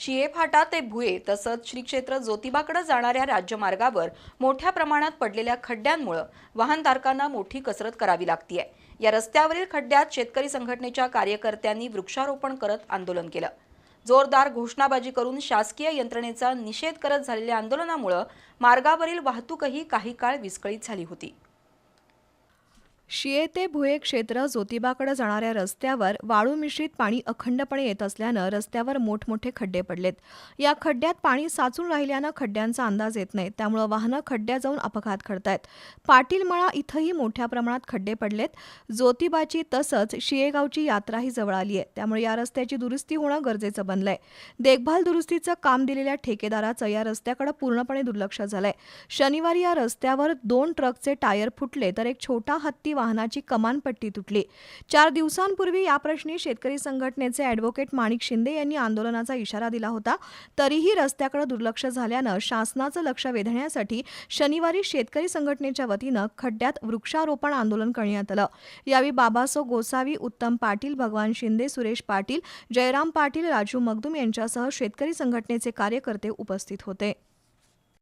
शिये फाटा ते भुये तसंच श्री क्षेत्र ज्योतिबाकडे जाणाऱ्या राज्यमार्गावर मोठ्या प्रमाणात पडलेल्या खड्ड्यांमुळे वाहनधारकांना मोठी कसरत करावी लागतीये. या रस्त्यावरील खड्ड्यात शेतकरी संघटनेच्या कार्यकर्त्यांनी वृक्षारोपण करत आंदोलन केलं. जोरदार घोषणाबाजी करून शासकीय यंत्रणेचा निषेध करत झालेल्या आंदोलनामुळे मार्गावरील वाहतूकही काही काळ विस्कळीत झाली होती. शिये ते भुये क्षेत्र ज्योतिबाकडे जाणाऱ्या रस्त्यावर वाळू मिश्रित पाणी अखंडपणे येत असल्यानं रस्त्यावर मोठमोठे खड्डे पडलेत. या खड्ड्यात पाणी साचून राहिल्यानं खड्ड्यांचा अंदाज येत नाही. त्यामुळे वाहनं खड्ड्यात जाऊन अपघात घडतायत. पाटीलमळा इथंही मोठ्या प्रमाणात खड्डे पडलेत. ज्योतिबाची तसंच शियेगावची यात्राही जवळ आली आहे. त्यामुळे या रस्त्याची दुरुस्ती होणं गरजेचं बनलंय. देखभाल दुरुस्तीचं काम दिलेल्या ठेकेदाराचं या रस्त्याकडे पूर्णपणे दुर्लक्ष झालंय. शनिवारी या रस्त्यावर दोन ट्रकचे टायर फुटले तर एक छोटा हत्ती वाहनाची कमानपट्टी तुटली. चार दिवसांपूर्वी या प्रश्नी शेतकरी संघटनेचे अॅडव्होकेट माणिक शिंदे यांनी आंदोलनाचा इशारा दिला होता. तरीही रस्त्याकडे दुर्लक्ष झाल्यानं शासनाचं लक्ष वेधण्यासाठी शनिवारी शेतकरी संघटनेच्या वतीनं खड्ड्यात वृक्षारोपण आंदोलन करण्यात आलं. यावेळी बाबासो गोसावी उत्तम पाटील भगवान शिंदे सुरेश पाटील जयराम पाटील राजू मगदूम यांच्यासह शेतकरी संघटनेचे कार्यकर्ते उपस्थित होते.